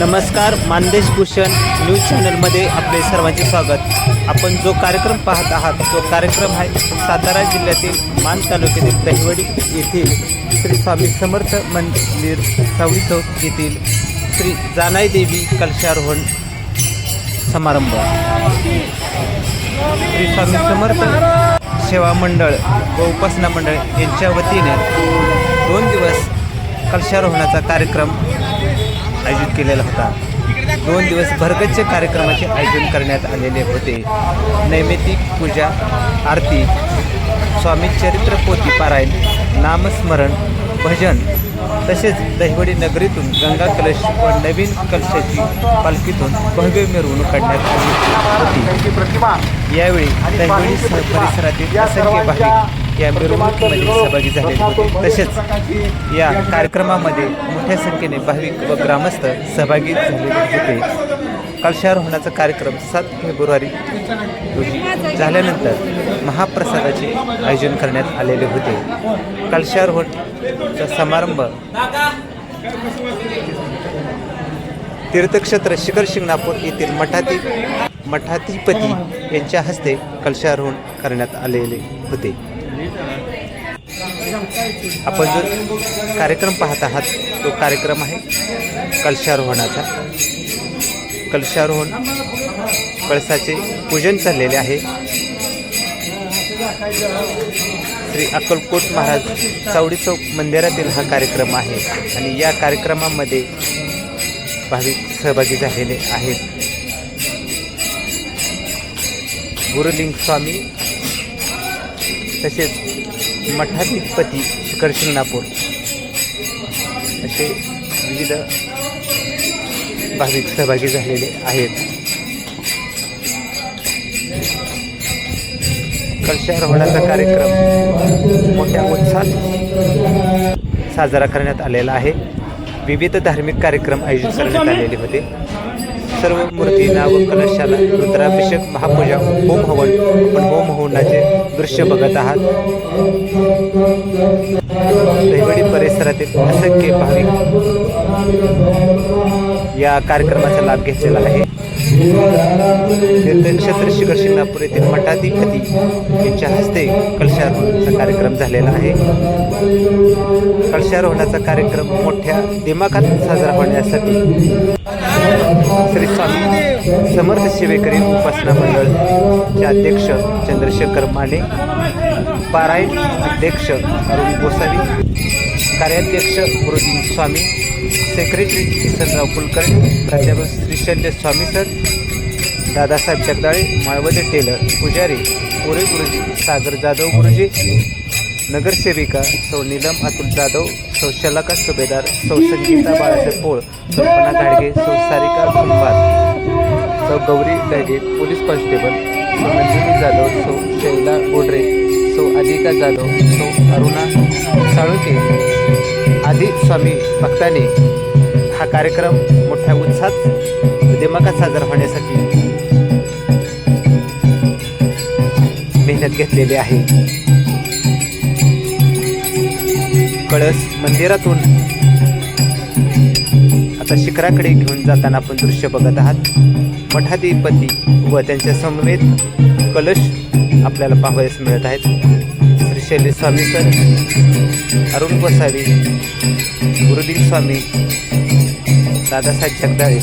नमस्कार मानदेश भूषण न्यूज चॅनलमध्ये आपले सर्वांचे स्वागत. आपण जो कार्यक्रम पाहत आहात तो कार्यक्रम आहे सातारा जिल्ह्यातील मान तालुक्यातील दहिवडी येथील श्री स्वामी समर्थ मंदिर सावळी चौक येथील श्री जानाई देवी कलशारोहण समारंभ. श्री स्वामी समर्थ सेवा मंडळ व उपासना मंडळ यांच्या वतीने दोन दिवस कलशारोहणाचा कार्यक्रम केलेला होता. दोन दिवस भरगच्च कार्यक्रमाचे आयोजन करण्यात आलेले होते. नैमित्तिक पूजा आरती स्वामी चरित्र पोथी पारायण नामस्मरण भजन तसेच दहिवडी नगरीतून गंगा कलश व नवीन कलशाची पालखीतून भव्य मिरवणूक काढण्यात आली होती. प्रतिमा यावेळी दहिवडी स- परिसरातील असंख्य भाविक या मिरवणुकीमध्ये सहभागी झालेले होते. तसेच या कार्यक्रमामध्ये मोठ्या संख्येने भाविक व ग्रामस्थ सहभागी झालेले होते. कलशारोहणाचा कार्यक्रम सात फेब्रुवारी रोजी झाल्यानंतर महाप्रसादाचे आयोजन करण्यात आलेले होते. कलशारोहणचा समारंभ तीर्थक्षेत्र शिखर शिंगणापूर येथील मठाती मठाधिपती यांच्या हस्ते कलशारोहण करण्यात आलेले होते. आपण जो कार्यक्रम पाहत आहात तो कार्यक्रम आहे कलशारोहणाचा. कलशारोहण कळसाचे पूजन चाललेले आहे. श्री अक्कलकोट महाराज चावडी चौक मंदिरातील हा कार्यक्रम आहे आणि या कार्यक्रमामध्ये भाविक सहभागी झालेले आहेत. गुरुलिंग स्वामी तसेच मठाधिपती शिखर शिंगणापूर असे विविध भाविक सहभागी झालेले आहेत. कलशारोहणाचा कार्यक्रम मोठ्या उत्साहात साजरा करण्यात आलेला आहे. विविध धार्मिक कार्यक्रम आयोजित करण्यात आलेले होते. सर्व मूर्तींना व कलशाला रुद्राभिषेक महापूजा होम हवन आपण होम हवनाचे दृश्य बघत आहात. दहिवडी परिसरातील असंख्य भाविक या कार्यक्रमाचा लाभ घेतलेला आहे. तीर्थक्षेत्र शिखर शिंगणापूर येथील मठाधिपती यांच्या हस्ते कलशारोहणाचा कार्यक्रम झालेला आहे. कलशारोहणाचा कार्यक्रम मोठ्या दिमाखात साजरा होण्यासाठी श्री स्वामी समर्थ शिवेकरी उपासना मंडळचे अध्यक्ष चंद्रशेखर माने पारायण अध्यक्ष अरुण गोसावी. कार्याध्यक्ष गुरुजी स्वामी सेक्रेटरी किसनराव कुलकर्णी प्राध्यापक श्रीशल्य स्वामी सर दादासाहेब जगदाळे माळवदे टेलर पुजारी कोरे गुरुजी सागर जाधव गुरुजी नगरसेविका सौ नीलम अतुल जाधव सौ शलाका सुभेदार सौ संगीता बाळासाहेब पोळ कल्पना गाडगे सौ सारिका कुंभार सौ गौरी गाडगे पोलीस कॉन्स्टेबल सौ नंदिनी जाधव सौ शैला गोडरे सौ अधिका जाधव सौ अरुणा साळुके आदी स्वामी भक्तांनी हा कार्यक्रम मोठ्या उत्साहात दिमागात साजरा होण्यासाठी मेहनत घेतलेली आहे. कळस मंदिरातून आता शिखराकडे घेऊन जाताना आपण दृश्य बघत आहात. मठाधिपती व त्यांच्या समवेत कलश आपल्याला पाहावयास मिळत आहेत. शैली शैलेश स्वामी सर अरुण गोसावी गुरुदिन स्वामी दादासाहेब जगदाळे.